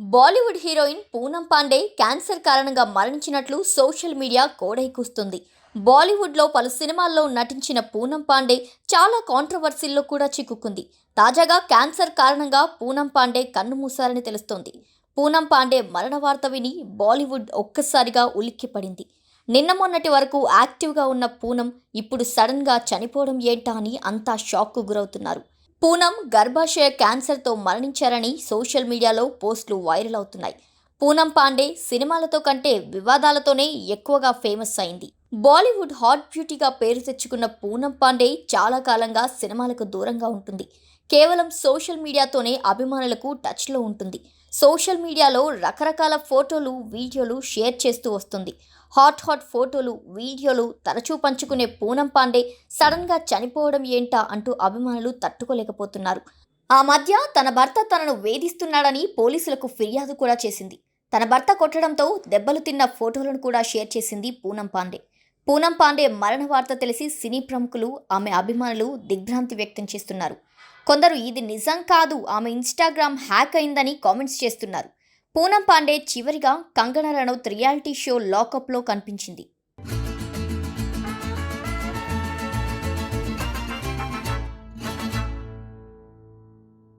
Bollywood heroine Poonam Pandey cancer కారణంగా మరణించినట్లు social media కోడైకూస్తుంది బాలీవుడ్లో పలు సినిమాల్లో నటించిన పూనం పాండే చాలా కాంట్రవర్సీల్లో కూడా చిక్కుకుంది. తాజాగా క్యాన్సర్ కారణంగా పూనం పాండే కన్నుమూశారని తెలుస్తోంది. పూనం పాండే మరణ వార్త విని బాలీవుడ్ ఒక్కసారిగా ఉలిక్కిపడింది. నిన్న మొన్నటి వరకు యాక్టివ్గా ఉన్న పూనం ఇప్పుడు సడన్గా చనిపోవడం ఏంటా అని అంతా షాక్కు గురవుతున్నారు. పూనం గర్భాశయ క్యాన్సర్తో మరణించారని సోషల్ మీడియాలో పోస్టులు వైరల్ అవుతున్నాయి. పూనం పాండే సినిమాలతో కంటే వివాదాలతోనే ఎక్కువగా ఫేమస్ అయింది. బాలీవుడ్ హాట్ బ్యూటీగా పేరు తెచ్చుకున్న పూనం పాండే చాలా కాలంగా సినిమాలకు దూరంగా ఉంటుంది. కేవలం సోషల్ మీడియాతోనే అభిమానులకు టచ్లో ఉంటుంది. సోషల్ మీడియాలో రకరకాల ఫోటోలు వీడియోలు షేర్ చేస్తూ వస్తుంది. హాట్ హాట్ ఫోటోలు వీడియోలు తరచూ పంచుకునే పూనం పాండే సడన్గా చనిపోవడం ఏంటా అంటూ అభిమానులు తట్టుకోలేకపోతున్నారు. ఆ మధ్య తన భర్త తనను వేధిస్తున్నాడని పోలీసులకు ఫిర్యాదు కూడా చేసింది. తన భర్త కొట్టడంతో దెబ్బలు తిన్న ఫోటోలను కూడా షేర్ చేసింది పూనం పాండే. పూనం పాండే మరణ వార్త తెలిసి సినీ ప్రముఖులు ఆమె అభిమానులు దిగ్భ్రాంతి వ్యక్తం చేస్తున్నారు. కొందరు ఇది నిజం కాదు ఆమె ఇన్స్టాగ్రామ్ హ్యాక్ అయిందని కామెంట్స్ చేస్తున్నారు. పూనం పాండే చివరిగా కంగనా రనౌత్ రియాలిటీ షో లాకప్లో కనిపించింది.